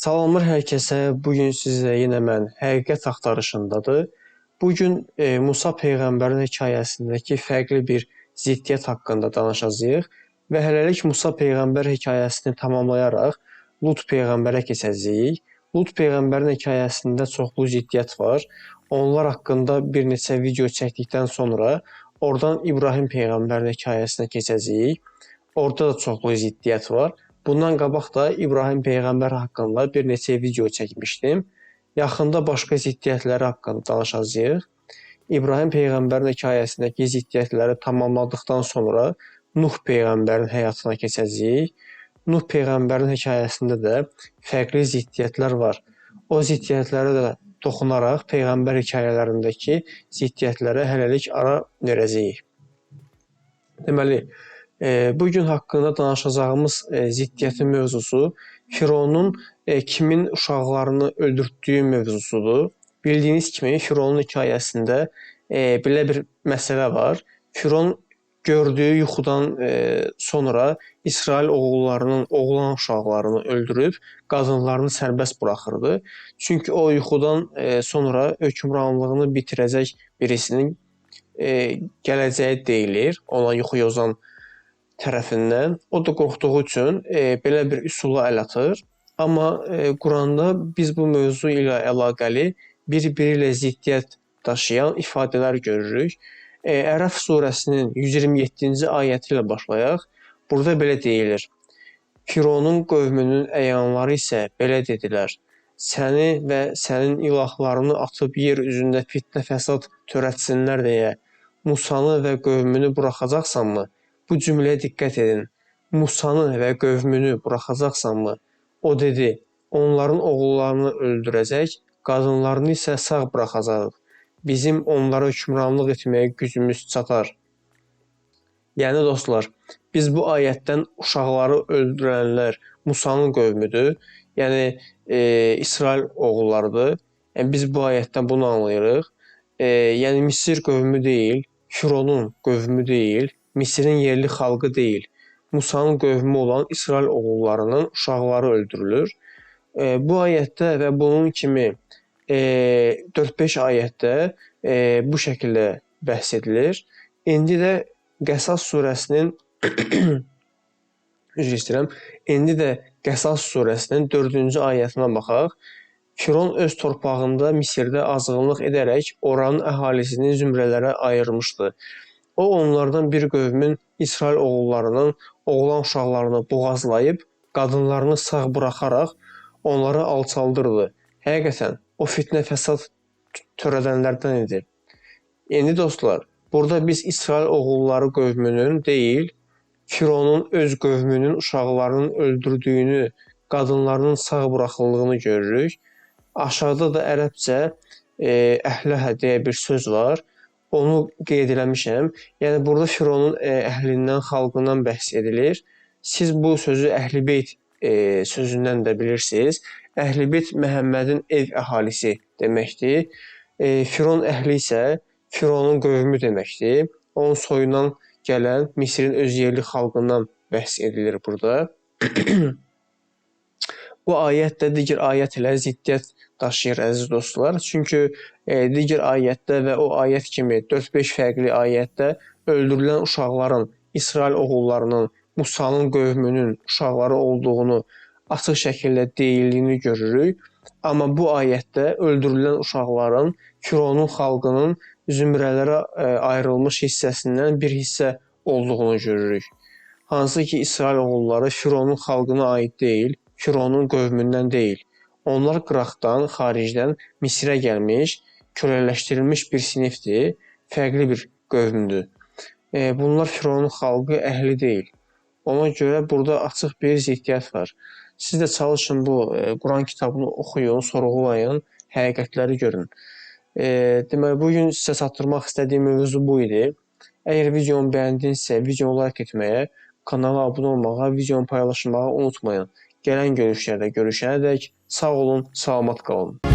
Salamlar hər kəsə. Bu gün sizə yenə mən həqiqət axtarışındadır. Bu gün e, Musa peyğəmbərin hekayəsindəki fərqli bir ziddiyyət haqqında danışacağıq və hələlik Musa peyğəmbər hekayəsini tamamlayaraq Lut peyğəmbərə keçəcəyik. Lut peyğəmbərin hekayəsində çoxlu ziddiyyət var. Onlar haqqında bir neçə video çəkdikdən sonra oradan İbrahim peyğəmbərin hekayəsinə keçəcəyik. Orada da çoxlu ziddiyyət var. Bundan qabaq da İbrahim peyğəmbər haqqında bir neçə video çəkmişdim. Yaxında başqa ziddiyyətləri haqqında danışacağıq. İbrahim peyğəmbərin hekayəsindəki ziddiyyətləri tamamladıqdan sonra Nuh peyğəmbərin həyatına keçəcəyik. Nuh peyğəmbərin hekayəsində də fərqli ziddiyyətlər var. O ziddiyyətlərə də toxunaraq peyğəmbər hekayələrindəki ziddiyyətlərə hələlik ara verəcəyik. Deməli, bu gün haqqında danışacağımız e, ziddiyyətin mövzusu Fironun e, kimin uşaqlarını öldürtdüyü mövzusudur. Bildiyiniz kimi Fironun hekayəsində e, belə bir məsələ var. Firon gördüyü yuxudan sonra İsrail oğullarının oğlan uşaqlarını öldürüb qadınlarını sərbəst buraxırdı. Çünki o yuxudan sonra hökmranlığını bitirəcək birisinin gələcəyi deyilir. Ona yuxu yozan tərəfindən. O da qorxduğu üçün e, belə bir üsula əl atır. Amma e, Quranda biz bu mövzu ilə əlaqəli bir-biri ilə ziddiyyət daşıyan ifadələr görürük. E, Ərəf surəsinin 127-ci ayəti ilə başlayaq. Burada belə deyilir: Fironun qövmünün əyanları isə belə dedilər: Səni və sənin ilahlarını atıb yer üzündə fitnə fəsad törətsinlər deyə Musanı və qövmünü buraxacaqsanmı? Bu cümləyə diqqət edin. Musanı və qövmünü buraxacaqsanmı? O dedi: Onların oğullarını öldürəcək, qadınlarını isə sağ buraxacağıq bizim onlara hökmranlıq etməyə gücümüz çatar. Yəni dostlar, biz bu ayətdən uşaqları öldürənlər Musanın qövmüdür. Yəni e, İsrail oğullarıdır. Yəni biz bu ayətdən bunu anlayırıq. E, yəni Misir qövmü deyil, Fironun qövmü deyil, Misirin yerli xalqı deyil. Musanın qövmü olan İsrail oğullarının uşaqları öldürülür. E, bu ayətdə və bunun kimi e, 4-5 ayətdə e, bu şəkildə bəhs edilir. İndi də Qəsas surəsinin üzr istəyirəm. İndi də Qəsas surəsinin 4-cü ayətinə baxaq. Firon öz torpağında Misirdə azğınlıq edərək oranın əhalisini zümrələrə ayırmışdı. O onlardan bir qövmün İsrail oğullarının oğlan uşaqlarını boğazlayıb qadınlarını sağ buraxaraq onları alçaldırdı. Həqiqətən o fitnə fəsad törədənlərdən idi. İndi dostlar, burada biz İsrail oğulları qövmünün deyil, Fironun öz qövmünün uşaqlarının öldürdüyünü, qadınlarının sağ buraxıldığını görürük. Aşağıda da ərəbcə e, əhləhə deyə bir söz var. Onu qeyd eləmişəm. Yəni burada Fironun e, əhlindən, xalqından bəhs edilir. Siz bu sözü Əhlibeyt e, sözündən də bilirsiniz. Əhlibeyt Məhəmmədin ev əhalisi deməkdir. E, Firon əhli isə Fironun qövmü deməkdir. Onun soyundan gələn Misirin öz yerli xalqından bəhs edilir burada. Bu ayət də digər ayət ilə ziddiyyət daşıyır əziz dostlar. Çünki e, digər ayətdə və o ayət kimi 4-5 fərqli ayətdə öldürülən uşaqların İsrail oğullarının Musanın qövmünün uşaqları olduğunu açıq şəkildə deyildiyini görürük. Amma bu ayətdə öldürülən uşaqların Fironun xalqının zümrələrə e, ayrılmış hissəsindən bir hissə olduğunu görürük. Hansı ki İsrail oğulları Fironun xalqına aid deyil, Fironun qövmündən deyil. Onlar qıraqdan, xaricdən Misirə gəlmiş, kölələşdirilmiş bir sinifdir, fərqli bir qövmdür. E, bunlar Fironun xalqı əhli deyil. Ona görə burada açıq bir ziddiyyət var. Siz də çalışın bu e, Quran kitabını oxuyun, sorğulayın, həqiqətləri görün. E, deməli bu gün sizə çatdırmaq istədiyim mövzu bu idi. Əgər videomu bəyəndinizsə, videonu like etməyə, kanala abunə olmağa, videonu paylaşmağı unutmayın. Gələn görüşlərdə görüşənədək sağ olun, salamat qalın.